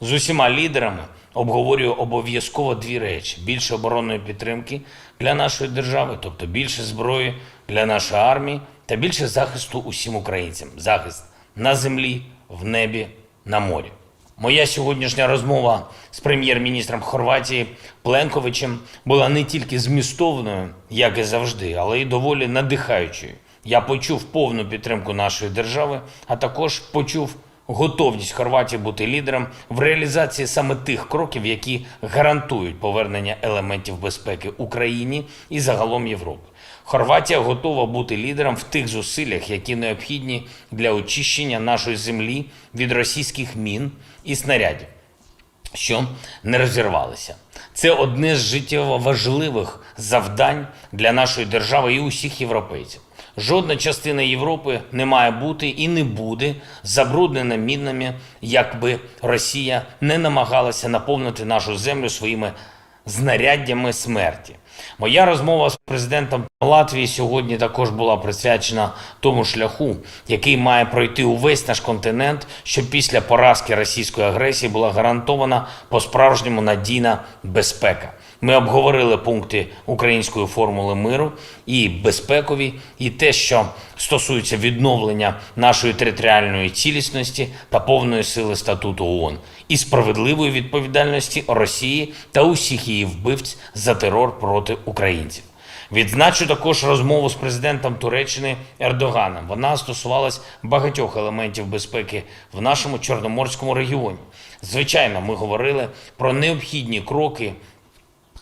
З усіма лідерами обговорюю обов'язково дві речі: більше оборонної підтримки для нашої держави, тобто більше зброї для нашої армії, та більше захисту усім українцям. Захист на землі, в небі, на морі. Моя сьогоднішня розмова з прем'єр-міністром Хорватії Пленковичем була не тільки змістовною, як і завжди, але й доволі надихаючою. Я почув повну підтримку нашої держави, а також почув готовність Хорватії бути лідером в реалізації саме тих кроків, які гарантують повернення елементів безпеки Україні і загалом Європи. Хорватія готова бути лідером в тих зусиллях, які необхідні для очищення нашої землі від російських мін і снарядів що не розірвалися. Це одне з життєво важливих завдань для нашої держави і усіх європейців. Жодна частина Європи не має бути і не буде забруднена мінами, якби Росія не намагалася наповнити нашу землю своїми знаряддями смерті. Моя розмова з президентом Латвії сьогодні також була присвячена тому шляху, який має пройти увесь наш континент, щоб після поразки російської агресії була гарантована по-справжньому надійна безпека. Ми обговорили пункти української формули миру і безпекові, і те, що стосується відновлення нашої територіальної цілісності та повної сили статуту ООН і справедливої відповідальності Росії та усіх її вбивць за терор проти українців. Відзначу також розмову з президентом Туреччини Ердоганом. Вона стосувалась багатьох елементів безпеки в нашому чорноморському регіоні. Звичайно, ми говорили про необхідні кроки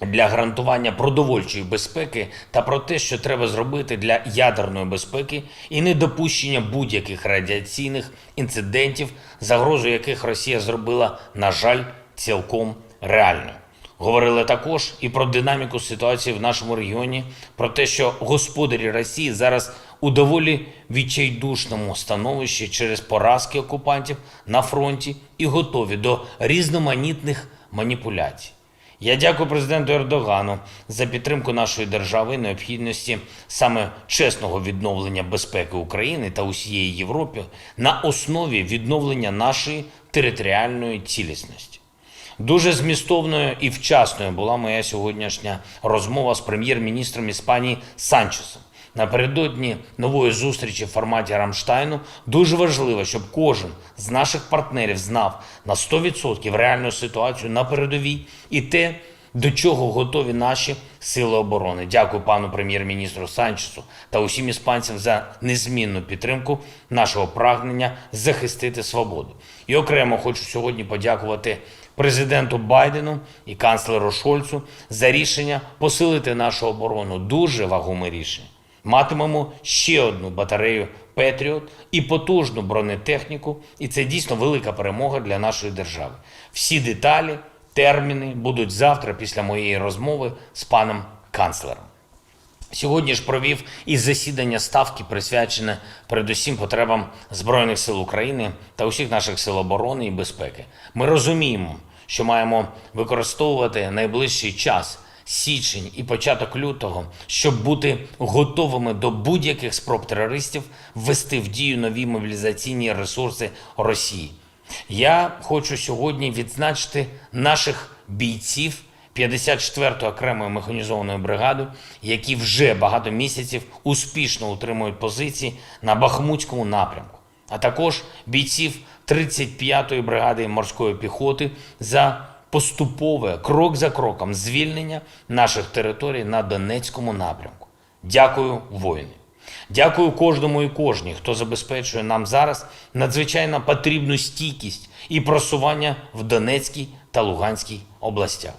для гарантування продовольчої безпеки та про те, що треба зробити для ядерної безпеки і недопущення будь-яких радіаційних інцидентів, загрозу яких Росія зробила, на жаль, цілком реальною. Говорили також і про динаміку ситуації в нашому регіоні, про те, що господарі Росії зараз у доволі відчайдушному становищі через поразки окупантів на фронті і готові до різноманітних маніпуляцій. Я дякую президенту Ердогану за підтримку нашої держави і необхідності саме чесного відновлення безпеки України та усієї Європи на основі відновлення нашої територіальної цілісності. Дуже змістовною і вчасною була моя сьогоднішня розмова з прем'єр-міністром Іспанії Санчесом. Напередодні нової зустрічі в форматі Рамштайну дуже важливо, щоб кожен з наших партнерів знав на 100% реальну ситуацію на передовій і те, до чого готові наші сили оборони. Дякую пану прем'єр-міністру Санчесу та усім іспанцям за незмінну підтримку нашого прагнення захистити свободу. І окремо хочу сьогодні подякувати президенту Байдену і канцлеру Шольцу за рішення посилити нашу оборону. Дуже вагоме рішення. Матимемо ще одну батарею Петріот і потужну бронетехніку, і це дійсно велика перемога для нашої держави. Всі деталі, терміни будуть завтра після моєї розмови з паном канцлером. Сьогодні ж провів і засідання ставки, присвячене передусім потребам Збройних сил України та усіх наших сил оборони і безпеки. Ми розуміємо, що маємо використовувати найближчий час, січень і початок лютого, щоб бути готовими до будь-яких спроб терористів ввести в дію нові мобілізаційні ресурси Росії. Я хочу сьогодні відзначити наших бійців 54-ї окремої механізованої бригади, які вже багато місяців успішно утримують позиції на Бахмутському напрямку, а також бійців 35-ї бригади морської піхоти за поступове крок за кроком звільнення наших територій на Донецькому напрямку. Дякую, воїни. Дякую кожному і кожній, хто забезпечує нам зараз надзвичайно потрібну стійкість і просування в Донецькій та Луганській областях.